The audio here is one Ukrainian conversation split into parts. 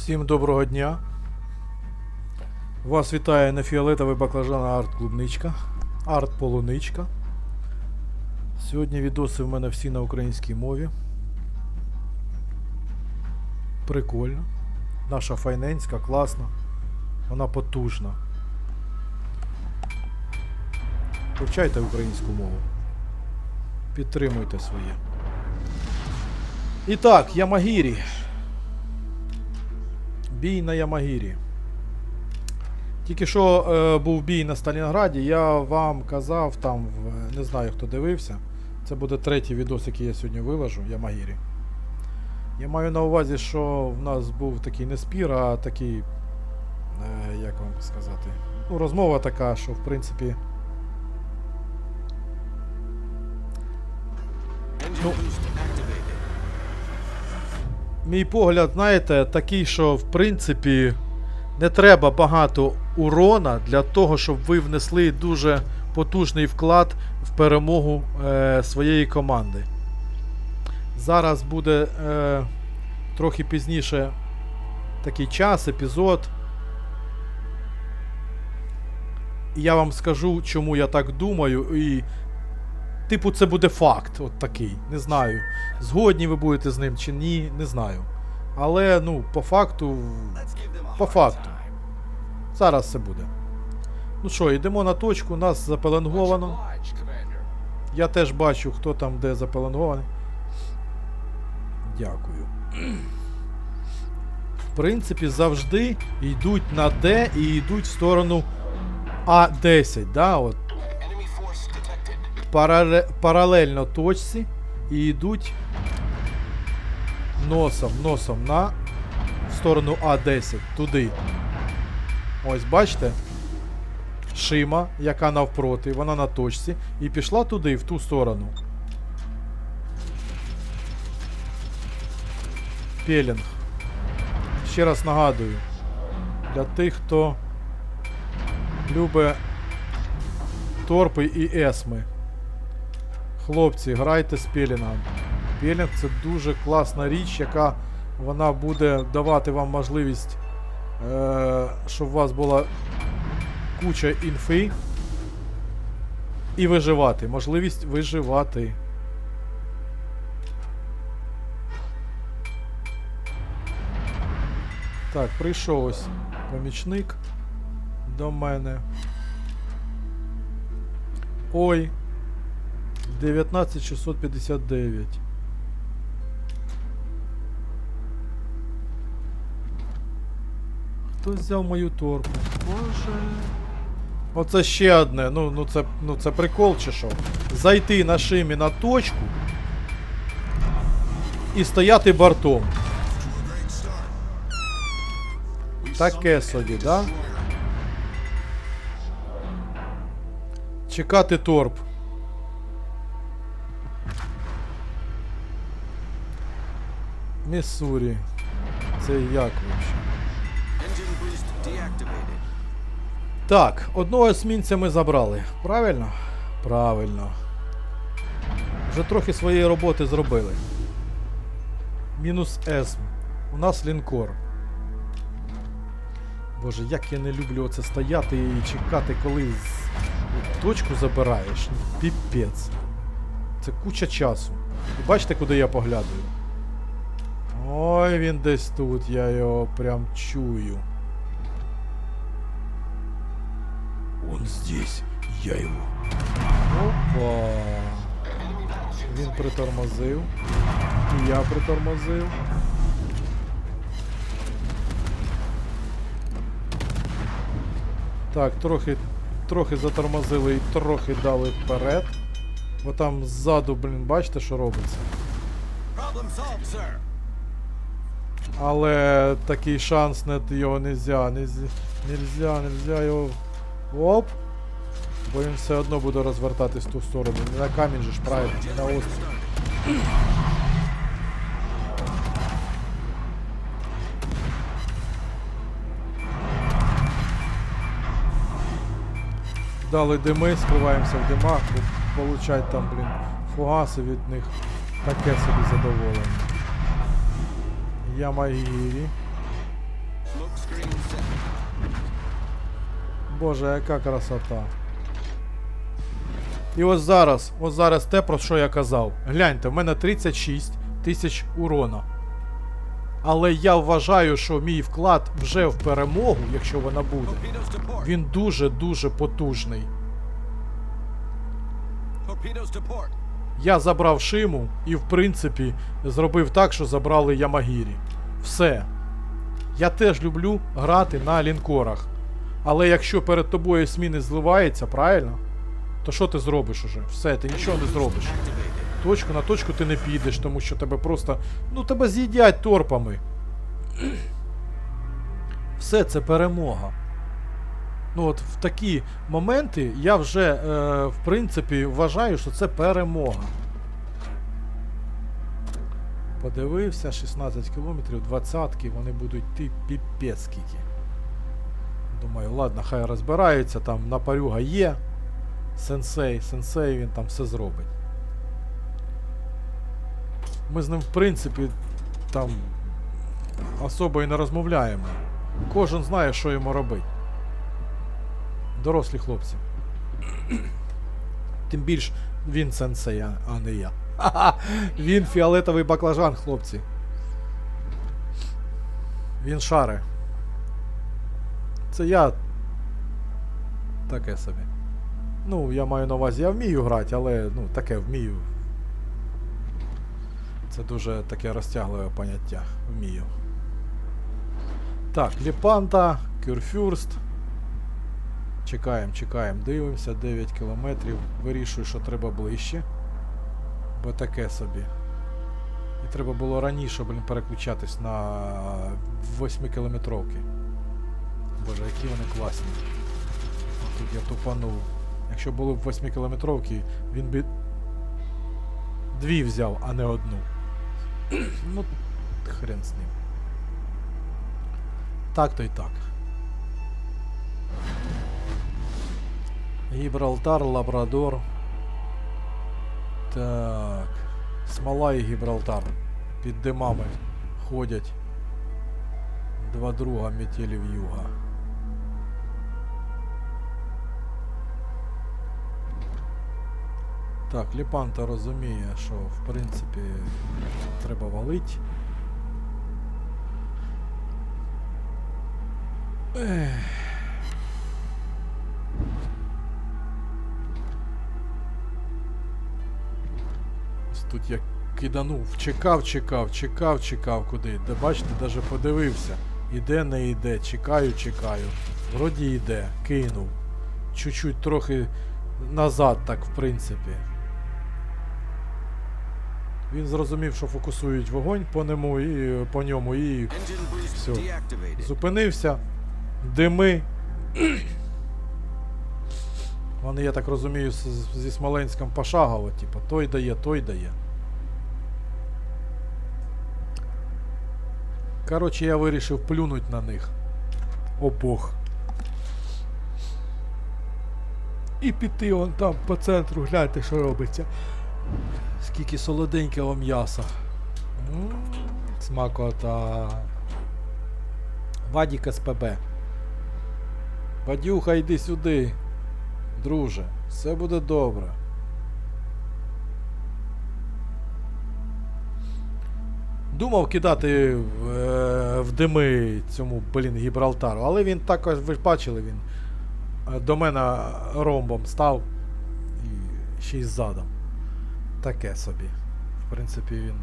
Всім доброго дня. Вас вітає не фіолетовий баклажан, арт-клубничка. Арт-полуничка. Сьогодні відоси в мене всі на українській мові. Прикольно. Наша файненська, класна. Вона потужна. Вивчайте українську мову. Підтримуйте своє. І так, Ямагірі. Бій на Ямагірі. Тільки що е, був бій на Сталінграді, я вам казав там, в, не знаю хто дивився. Це буде третій відос, який я сьогодні виложу, Ямагірі. Я маю на увазі, що в нас був такий не спір, а такий, е, як вам сказати, ну, розмова така, що в принципі. Ну, мій погляд, знаєте, такий, що в принципі не треба багато урона для того, щоб ви внесли дуже потужний вклад в перемогу е, своєї команди. Зараз буде е, трохи пізніше такий час, епізод. І я вам скажу, чому я так думаю. І, типу, це буде факт, от такий. Не знаю. Згодні ви будете з ним чи ні, не знаю. Але, ну, по факту. По факту. Зараз все буде. Ну що, йдемо на точку, нас запеленговано. Я теж бачу, хто там де запеленгований. Дякую. В принципі, завжди йдуть на Д і йдуть в сторону А10, да, от. Парале- паралельно точці і йдуть носом, носом на сторону А10, туди. Ось бачите? Шима, яка навпроти, вона на точці, і пішла туди, в ту сторону. Пелінг. Ще раз нагадую. Для тих, хто любить торпи і есми. Хлопці, грайте з пелінгом. Пелінг це дуже класна річ, яка вона буде давати вам можливість, е, щоб у вас була куча інфи і виживати. Можливість виживати. Так, прийшов ось помічник до мене. Ой. 19659. Хто взяв мою торпу? Боже. Оце ще одне. Ну, ну, це, ну це прикол чи що? Зайти на шимі на точку і стояти бортом. Таке собі, да? Чекати торп. Міссурі. Це як вообще? Так, одного есмінця ми забрали. Правильно? Правильно. Вже трохи своєї роботи зробили. Мінус есм. У нас лінкор. Боже, як я не люблю оце стояти і чекати, коли з- точку забираєш. Піпець. Це куча часу. І бачите, куди я поглядаю? Ой, він десь тут, я його прям чую. Он здесь, я его. Опа. Він притормозив. І я притормозив. Так, трохи, трохи затормозили і трохи дали вперед. Бо там ззаду, блін, бачите, що робиться. Але такий шанс не його нельзя, нельзя, нельзя, нельзя його. Оп! Бо він все одно буде розвертатись в ту сторону. Не на камінь же ж правильно, не на острів. Дали дими, скриваємося в димах, бо получать там, блін, фугаси від них. Таке собі задоволення. Ямагірі. Боже, яка красота. І ось зараз, ось зараз те, про що я казав. Гляньте, в мене 36 тисяч урона. Але я вважаю, що мій вклад вже в перемогу, якщо вона буде, він дуже-дуже потужний. Торпідос Депорт. Я забрав Шиму і, в принципі, зробив так, що забрали Ямагірі. Все. Я теж люблю грати на лінкорах. Але якщо перед тобою есміни зливається, правильно? То що ти зробиш уже? Все, ти нічого не зробиш. Точку на точку ти не підеш, тому що тебе просто. Ну, тебе з'їдять торпами. Все це перемога. Ну от в такі моменти я вже, е, в принципі, вважаю, що це перемога. Подивився, 16 кілометрів, 20 вони будуть йти піпець скільки. Думаю, ладно, хай розбираються, там напарюга є. Сенсей, сенсей, він там все зробить. Ми з ним, в принципі, там особо і не розмовляємо. Кожен знає, що йому робити. Дорослі хлопці. Тим більш він сенсей, а- не я. Він фіолетовий баклажан, хлопці. Він шари. Це я. Таке собі. Ну, я маю на увазі, я вмію грати, але ну, таке вмію. Це дуже таке розтягливе поняття. Вмію. Так, Ліпанта, Кюрфюрст. Чекаємо, чекаємо, дивимося, 9 кілометрів. Вирішую, що треба ближче. Бо таке собі. І треба було раніше, блін, переключатись на 8 кілометровки. Боже, які вони класні. Тут я тупанув. Якщо було б 8 кілометровки, він би дві взяв, а не одну. ну, хрен з ним. Так то й так. Гібралтар, Лабрадор. Так. Смола і Гібралтар. Під димами ходять. Два друга метелів юга. Так, Ліпанта розуміє, що в принципі треба валить. Ех. Тут я киданув, чекав, чекав, чекав, чекав куди. Де бачите, навіть подивився. Іде, не йде, чекаю, чекаю. Вроді йде, кинув. Чуть-чуть трохи назад, так, в принципі. Він зрозумів, що фокусують вогонь по ньому і по ньому і deactivated. зупинився. Дими. Вони, я так розумію, зі Смоленськом пошагово, типу, той дає, той дає. Коротше, я вирішив плюнуть на них. Обох. І піти вон там по центру, гляньте, що робиться. Скільки солоденького м'яса. Смакота. Вадік СПБ. Вадюха, йди сюди. Друже, все буде добре. Думав кидати в, е, в дими цьому, блін, Гібралтару, але він також, ви ж бачили, він е, до мене ромбом став і ще й ззадом. Таке собі. В принципі, він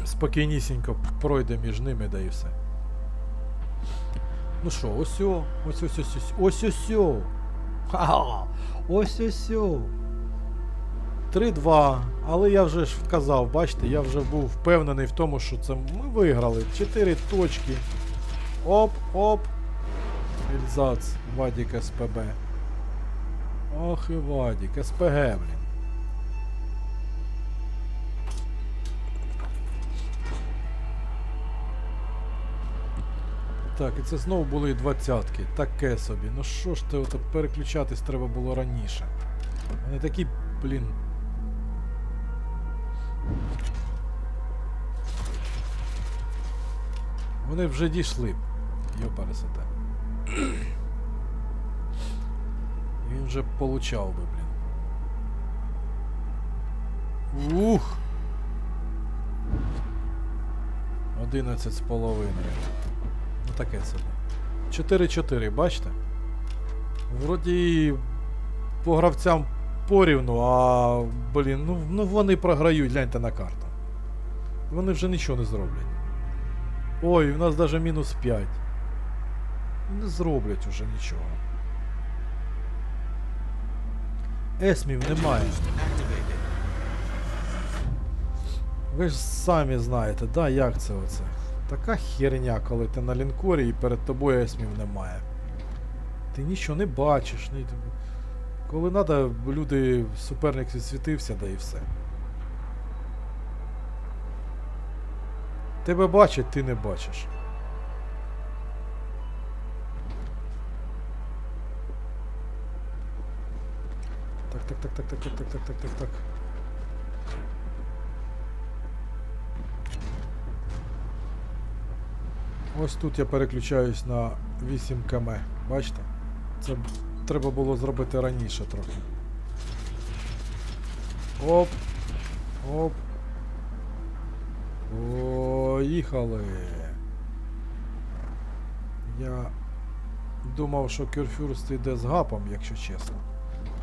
спокійнісінько пройде між ними, да і все. Ну що, ось ось ось ось ось ось ось Ха-ха, ось ось о. 3-2, але я вже ж вказав, бачите, я вже був впевнений в тому, що це ми виграли. 4 точки. Оп, оп. Ільзац, Вадік СПБ. Ох і Вадік, СПГ, блін. Так, і це знову були двадцятки. Таке собі. Ну що ж ти, ото переключатись треба було раніше. Вони такі, блін. Вони вже дійшли. б. Йопарасоте. Він вже получав би, блін. Ух! 11 з половиною. Таке собі. 4-4, бачите? Вроді по гравцям порівну, а блін, ну, ну вони програють, гляньте на карту. Вони вже нічого не зроблять. Ой, у нас навіть мінус 5. Не зроблять уже нічого. Есмів немає. Ви ж самі знаєте, да, як це оце? Така херня, коли ти на лінкорі і перед тобою есмів немає. Ти нічого не бачиш. Ні... Коли треба, люди, суперник світився, да і все. Тебе бачать, ти не бачиш. Так, так, так, так, так, так, так, так, так, так, так. Ось тут я переключаюсь на 8 км. Бачите? Це треба було зробити раніше трохи. Оп. Оп. Поїхали. Я думав, що Кюрфюрст йде з гапом, якщо чесно.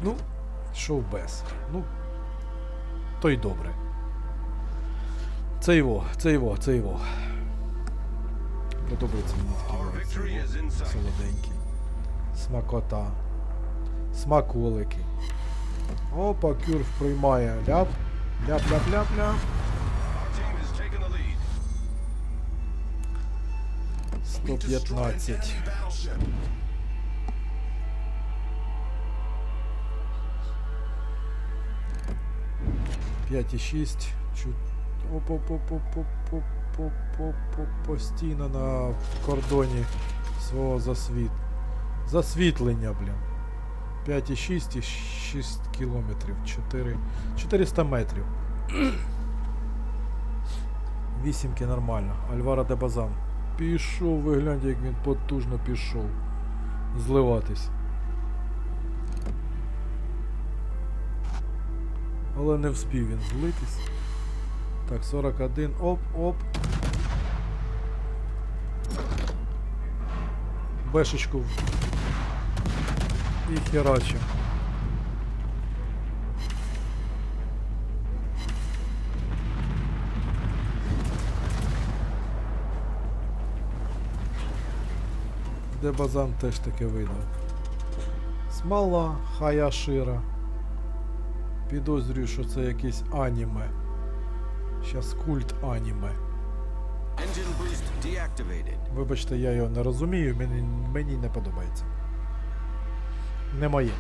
Ну, йшов без. Ну, то й добре. Це його, це його, це його. Подобається мені такий. Солоденький. Смакота. Смаколики. Опа, кюрф приймає. Ляп. Ляп-ляп-ляп-ляп. Сто п'ятнадцять. П'ять і шість. Чуть. Оп-оп-оп-оп-оп-оп по по по постійно на кордоні свого засвіт... засвітлення, блін. 5,6 і 6 кілометрів. 4... 400 метрів. Вісімки нормально. Альвара де Базан. Пішов, вигляньте, як він потужно пішов. Зливатись. Але не вспів він злитись. Так, 41. Оп, оп. Бешечку. І херачим. Де базан теж таке видав. Смола, хаяшира. Підозрюю, що це якесь аніме. Щас культ аніме. Вибачте, я його не розумію, мені, мені не подобається. Не моє.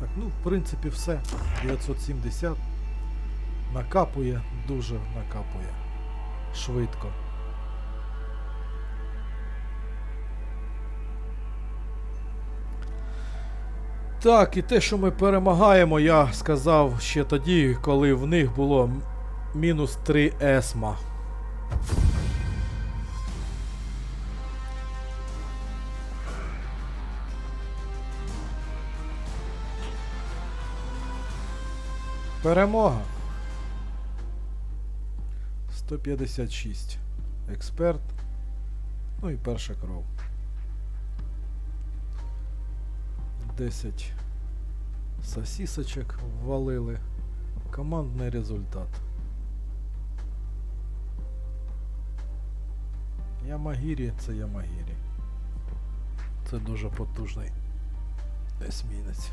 Так, ну, в принципі, все. 970. Накапує, дуже накапує. Швидко. Так, і те, що ми перемагаємо, я сказав ще тоді, коли в них було мінус 3 есма. Перемога. 156. Експерт. Ну і перша кров. 10 сосісочок ввалили. Командний результат. Ямагірі це Ямагірі. Це дуже потужний есмінець.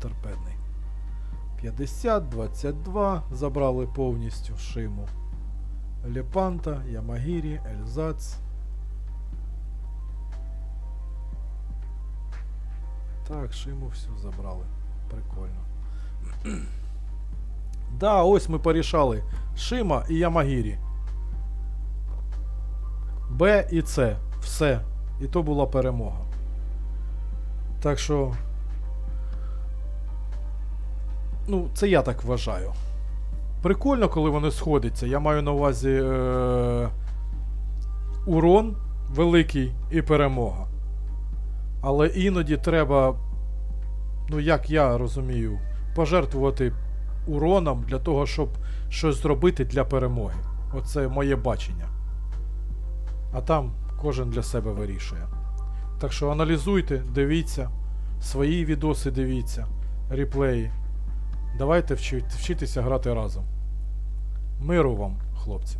Торпедний. 50, 22 забрали повністю Шиму. Лепанта, Ямагірі, Ельзац. Так, Шиму всю забрали. Прикольно. да, ось ми порішали. Шима і Ямагірі. Б і С. Все. І то була перемога. Так що. Ну, це я так вважаю. Прикольно, коли вони сходяться. Я маю на увазі е- урон великий і перемога. Але іноді треба, ну як я розумію, пожертвувати уроном для того, щоб щось зробити для перемоги. Оце моє бачення. А там кожен для себе вирішує. Так що аналізуйте, дивіться, свої відоси дивіться, реплеї. Давайте вчитися грати разом. Миру вам, хлопці.